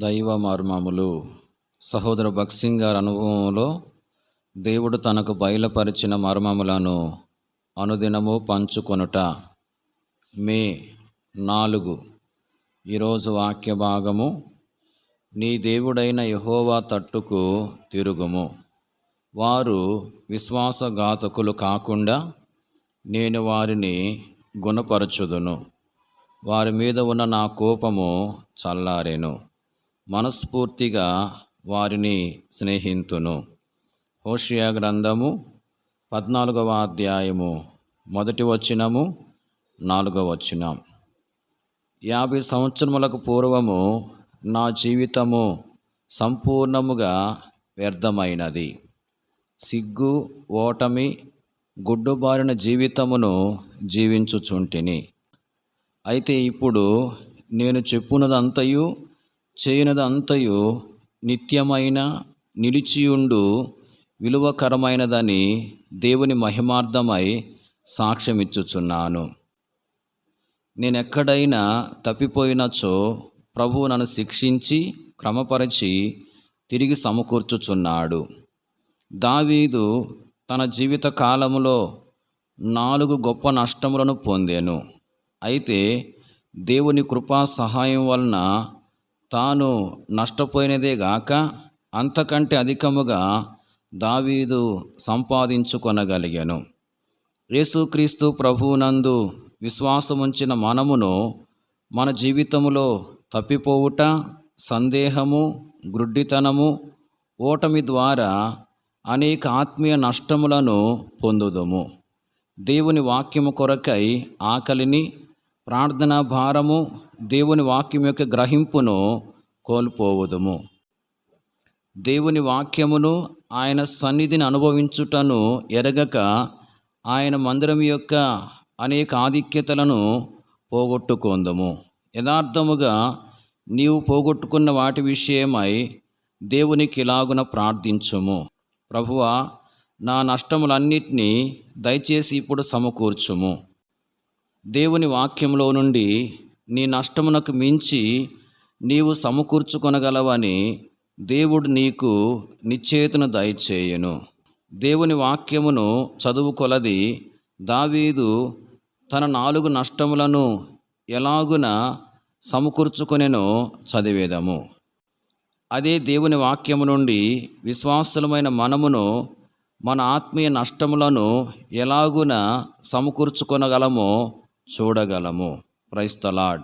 దైవ మర్మములు సహోదర భక్సింగ్ గారి అనుభవంలో దేవుడు తనకు బయలుపరిచిన మర్మములను అనుదినము పంచుకొనుట. మే నాలుగు. ఈరోజు వాక్య భాగము నీ దేవుడైన యహోవా తట్టుకు తిరుగుము. వారు విశ్వాసఘాతకులు కాకుండా నేను వారిని గుణపరచుదును. వారి మీద ఉన్న నా కోపము చల్లారెను. మనస్ఫూర్తిగా వారిని స్నేహితును. హోషియా గ్రంథము పద్నాలుగవ అధ్యాయము మొదటి వచనము నాలుగవ వచనం. యాభై సంవత్సరములకు పూర్వము నా జీవితము సంపూర్ణముగా వ్యర్థమైనది. సిగ్గు ఓటమి గుడ్డుబారిన జీవితమును జీవించుచుంటిని. అయితే ఇప్పుడు నేను చెప్పున్నదంతయు చేయనదంతయు నిత్యమైన నిలిచియుండు విలువకరమైనదని దేవుని మహిమార్థమై సాక్ష్యమిచ్చుచున్నాను. నేనెక్కడైనా తప్పిపోయినచో ప్రభువు నన్ను శిక్షించి క్రమపరిచి తిరిగి సమకూర్చుచున్నాడు. దావీదు తన జీవిత కాలంలో నాలుగు గొప్ప నష్టములను పొందాను. అయితే దేవుని కృపా సహాయం వలన తాను నష్టపోయినదే గాక అంతకంటే అధికముగా దావీదు సంపాదించుకొనగలిగాను. యేసుక్రీస్తు ప్రభువునందు విశ్వాసముంచిన మనమును మన జీవితములో తప్పిపోవుట సందేహము గ్రుడ్డితనము ఓటమి ద్వారా అనేక ఆత్మీయ నష్టములను పొందుదుము. దేవుని వాక్యము కొరకై ఆకలిని ప్రార్థనా భారము దేవుని వాక్యం యొక్క గ్రహింపును కోల్పోవదుము. దేవుని వాక్యమును ఆయన సన్నిధిని అనుభవించుటను ఎరగక ఆయన మందిరం యొక్క అనేక ఆధిక్యతలను పోగొట్టుకుందము. యథార్థముగా నీవు పోగొట్టుకున్న వాటి విషయమై దేవునికి ఇలాగున ప్రార్థించుము. ప్రభువా నా నష్టములన్నిటినీ దయచేసి ఇప్పుడు సమకూర్చుము. దేవుని వాక్యంలో నుండి నీ నష్టమునకు మించి నీవు సమకూర్చుకొనగలవని దేవుడు నీకు నిశ్చేతను దయచేయను. దేవుని వాక్యమును చదువుకొలది దావీదు తన నాలుగు నష్టములను ఎలాగున సమకూర్చుకొనెనో చదివేదము. అదే దేవుని వాక్యము నుండి విశ్వాసులమైన మనమును మన ఆత్మీయ నష్టములను ఎలాగున సమకూర్చుకొనగలమో చూడగలము. Praise the Lord.